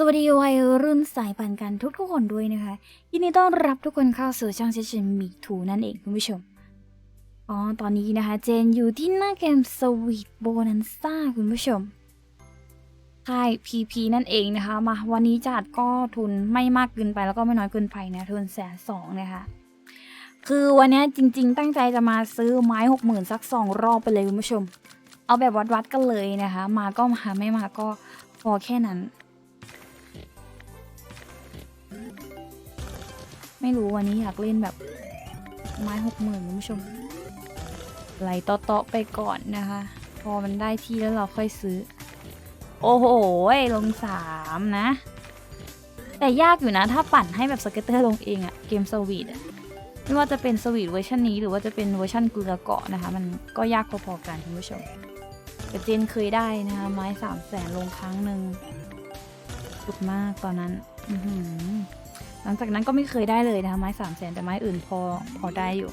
สวัสดีวัยรุ่นสายพันธุ์กันทุกทุกๆคนด้วยนะคะ ยินดีต้อนรับทุกคนเข้าสู่ช่องเชชินมีทูนั่นเองคุณผู้ชม อ๋อ ตอนนี้นะคะ เจนอยู่ที่หน้าเกมสวีทโบนันซ่าคุณผู้ชมค่าย PP นั่นเองนะคะ มาวันนี้จัดก็ทุนไม่มากเกินไปแล้วก็ไม่น้อยเกินไปนะ ทุนแสนสองนะคะคือวันนี้จริง ๆ ตั้งใจจะมาซื้อไม้หกหมื่นสักสองรอบไปเลยคุณผู้ชม เอาแบบวัดๆกันเลยนะคะ มาก็มาไม่มาก็พอแค่นั้น ไม่รู้วันนี้อยากเล่นแบบไม้หกหมื่นคุณผู้ชมไหลเตาะๆไปก่อนนะคะ พอมันได้ที่แล้วเราค่อยซื้อ โอ้โหลงสามนะ แต่ยากอยู่นะ ถ้าปั่นให้แบบสเก็ตเตอร์ลงเองอะเกมสวีทอะไม่ว่าจะเป็นสวีทเวอร์ชันนี้หรือว่าจะเป็นเวอร์ชันเกลือเกาะนะคะ มันก็ยากพอๆกันคุณผู้ชมแต่เจนเคยได้นะคะ ไม้สามแสนลงครั้งหนึ่งสุดมากตอนนั้น อือหือ หลังจากนั้นก็ไม่เคยได้เลยนะคะไม้สามแสนแต่ไม้อื่นพอพอได้อยู่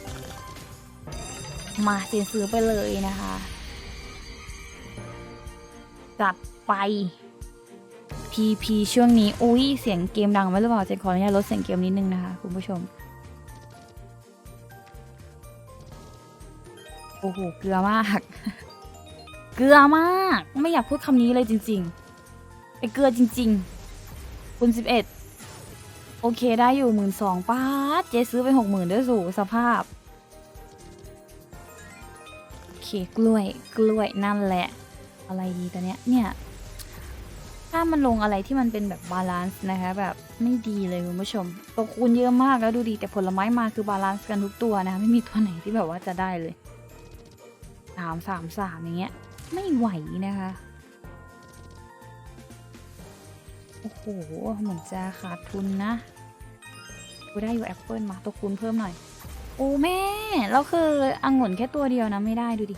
มาเจนซื้อไปเลยนะคะ จัดไป PP ช่วงนี้ อุ้ยเสียงเกมดังไหมหรือเปล่าเจนขออนุญาตลดเสียงเกมนิดนึงนะคะ คุณผู้ชม โอ้โห เกลือมาก เกลือมาก ไม่อยากพูดคำนี้เลยจริงๆไอเกลือจริง ๆ คุณสิบเอ็ด โอเคได้อยู่หมื่นสองป้าเจ๊ซื้อไปหกหมื่นด้วยสูสภาพ โอเคกล้วยกล้วยนั่นแหละ อะไรดีตอนเนี้ยเนี่ย ถ้ามันลงอะไรที่มันเป็นแบบบาลานซ์นะคะแบบไม่ดีเลยคุณผู้ชมตัวคูณเยอะมากแล้วดูดีแต่ผลไม้มาคือบาลานซ์กันทุกตัวนะคะไม่มีตัวไหนที่แบบว่าจะได้เลยสามสามสามอย่างเงี้ย ไม่ไหวนะคะโอ้โห เหมือนจะขาดทุนนะ กูได้อยู่แอปเปิลมาตัวคูณเพิ่มหน่อย โอ้แม่แล้วคือองุ่นแค่ตัวเดียวนะไม่ได้ดูดิ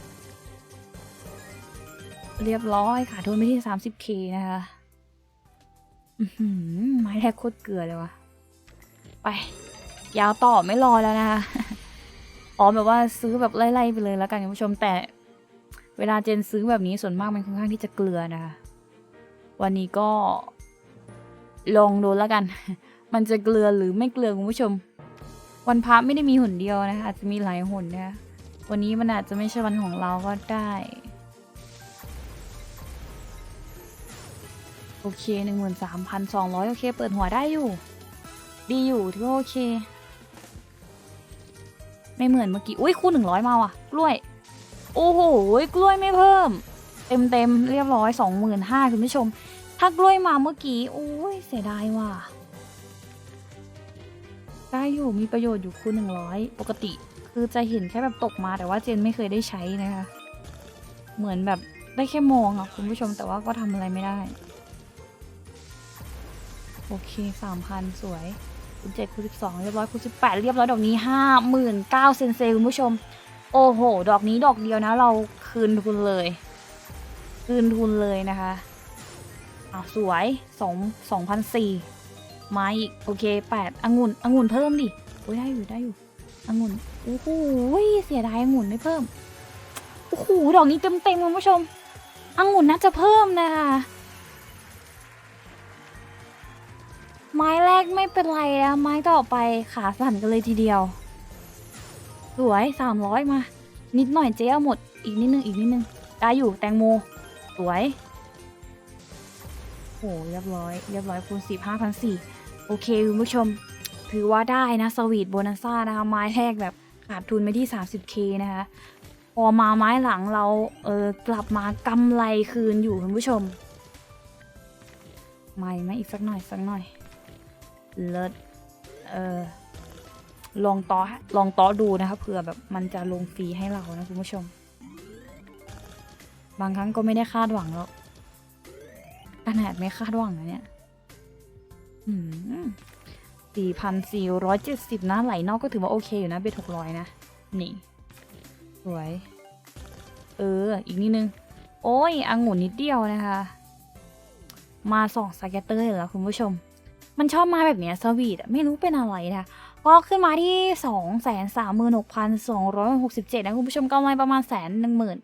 เรียบร้อยขาดทุนไปที่ 30k นะคะอื้อหือไม้แรกโคตรเกลือเลยวะไป ยาวต่อไม่รอแล้วนะคะอ๋อแบบว่าซื้อแบบไล่ๆไปเลยแล้วกันคุณผู้ชมแต่ เวลาเจนซื้อแบบนี้ส่วนมากมันค่อนข้างที่จะเกลือนะคะวันนี้ก็ลองดูแล้วกัน มันจะเกลือหรือไม่เกลือคุณผู้ชม วันพระไม่ได้มีหุ่นเดียวนะคะอาจจะมีหลายหุ่นนะคะวันนี้มันอาจจะไม่ใช่วันของเราก็ได้ โอเคหนึ่งหมื่นสามพันสองร้อยโอเค เปิดหัวได้อยู่ ดีอยู่ถือว่าโอเค ไม่เหมือนเมื่อกี้ อุ้ยคู่หนึ่งร้อยมาว่ะ กล้วย โอ้โหกล้วยไม่เพิ่ม เต็มเต็มเรียบร้อยสองหมื่นห้าคุณผู้ชม ถ้ากล้วยมาเมื่อกี้ โอ้ยเสียดายว่ะ ได้อยู่มีประโยชน์อยู่คูณหนึ่งร้อยปกติ คือจะเห็นแค่แบบตกมาแต่ว่าเจนไม่เคยได้ใช้นะคะ เหมือนแบบได้แค่มองอะคุณผู้ชมแต่ว่าก็ทำอะไรไม่ได้ โอเคสามพันสวยคูณเจ็ดคูณสิบสองเรียบร้อยคูณสิบแปดเรียบร้อยดอกนี้ห้าหมื่นเก้าเซนเซคุณผู้ชม โอ้โห ดอกนี้ดอกเดียวนะ เราคืนทุนเลย คืนทุนเลยนะคะอะสวยสองสองพันสี่ มาอีกโอเคแปดองุ่นองุ่นเพิ่มดิโอ้ยได้อยู่ได้อยู่องุ่นโอ้โหเสียดายองุ่นไม่เพิ่มโอ้โหดอกนี้เต็มเต็มคุณผู้ชมองุ่นน่าจะเพิ่มนะคะไม้แรกไม่เป็นไรอะไม้ต่อไปขาสั่นกันเลยทีเดียวสวยสามร้อยมา นิดหน่อยเจ๊เอาหมดอีกนิดนึงอีกนิดนึงได้อยู่แตงโมสวย โหเรียบร้อยเรียบร้อยคูณสี่ห้าพันสี่โอเคคุณผู้ชม ถือว่าได้นะสวีทโบนัสซ่านะคะ ไม้แรกแบบขาดทุนไปที่ 30k นะคะ พอมาไม้หลังเราเออกลับมากำไรคืนอยู่คุณผู้ชมไม่ไหมอีกสักหน่อยสักหน่อยเลิศเออลองต่อลองต่อดูนะคะเผื่อแบบมันจะลงฟรีให้เรานะคุณผู้ชม บางครั้งก็ไม่ได้คาดหวังหรอก ขนาดไม่คาดหวังนะเนี่ยสี่พันสี่ร้อยเจ็ดสิบนะ ไหลนอกก็ถือว่าโอเคอยู่นะเบ็ดหกร้อยนะ นี่ สวย เออ อีกนิดนึง โอ้ยองุ่นนิดเดียวนะคะ มาสองสเก็ตเตอร์แล้วคุณผู้ชม มันชอบมาแบบเนี้ยสวีทอะไม่รู้เป็นอะไรนะพอขึ้นมาที่สองแสนสามหมื่นหกพันสองร้อยหกสิบเจ็ดนะคุณผู้ชมกำไรประมาณแสนหนึ่งหมื่น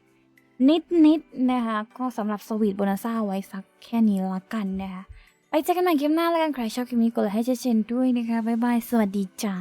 นิดนิดๆนะคะ ก็สำหรับสวีทโบนัสซ่าไว้สักแค่นี้ละกันนะคะ ไปเจอกันใหม่คลิปหน้าแล้วกันใครชอบคลิปนี้กดไลค์ให้เจเจนด้วยนะคะ บ๊ายบาย สวัสดีจ้า